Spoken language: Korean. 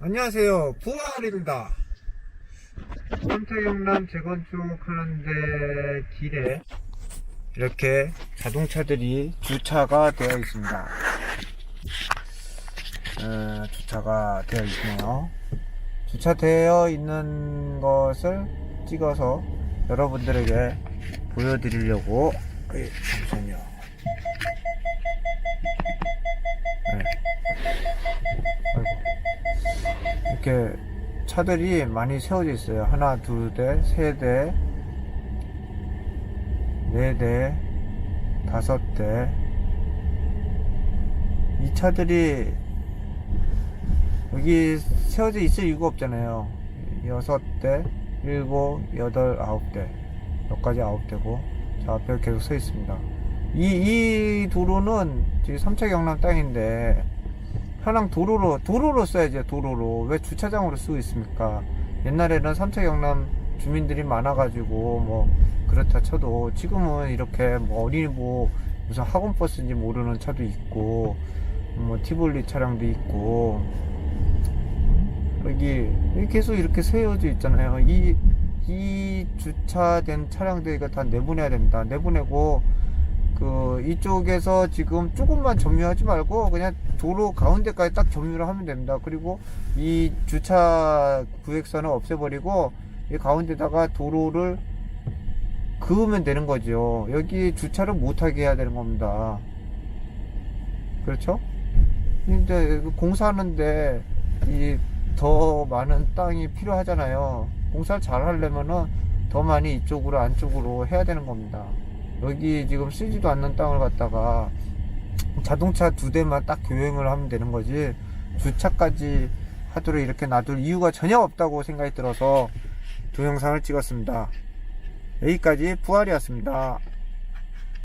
안녕하세요. 부활입니다. 삼태경남 재건축 하는데 길에 이렇게 자동차들이 주차가 되어 있습니다. 어, 주차가 되어 있네요. 주차되어 있는 것을 찍어서 여러분들에게 보여드리려고 예, 잠시만요. 네. 이렇게 차들이 많이 세워져 있어요. 하나, 둘 대, 세 대, 네 대, 다섯 대. 이 차들이 여기 세워져 있을 이유가 없잖아요. 여섯 대, 일곱, 여덟, 아홉 대. 여기까지 아홉 대고, 저 앞에 계속 서 있습니다. 이, 이 도로는 지금 3차 경남 땅인데, 현황 도로로 도로로 써야죠 도로로. 왜 주차장으로 쓰고 있습니까? 옛날에는 삼차 경남 주민들이 많아가지고 뭐 그렇다 쳐도 지금은 이렇게 뭐 어린이 뭐 무슨 학원 버스인지 모르는 차도 있고 뭐 티볼리 차량도 있고. 여기 계속 이렇게 세워져 있잖아요. 이 이 주차된 차량들 이거 다 내보내야 됩니다. 내보내고 그 이쪽에서 지금 조금만 점유하지 말고 그냥 도로 가운데까지 딱 점유를 하면 됩니다. 그리고 이 주차 구획선을 없애버리고 이 가운데다가 도로를 그으면 되는 거죠. 여기 주차를 못하게 해야 되는 겁니다. 그렇죠? 근데 그 공사하는데 이 더 많은 땅이 필요하잖아요. 공사를 잘 하려면은 더 많이 이쪽으로 안쪽으로 해야 되는 겁니다. 여기 지금 쓰지도 않는 땅을 갖다가 자동차 두 대만 딱 교행을 하면 되는 거지 주차까지 하도록 이렇게 놔둘 이유가 전혀 없다고 생각이 들어서 동영상을 찍었습니다. 여기까지 부활이었습니다.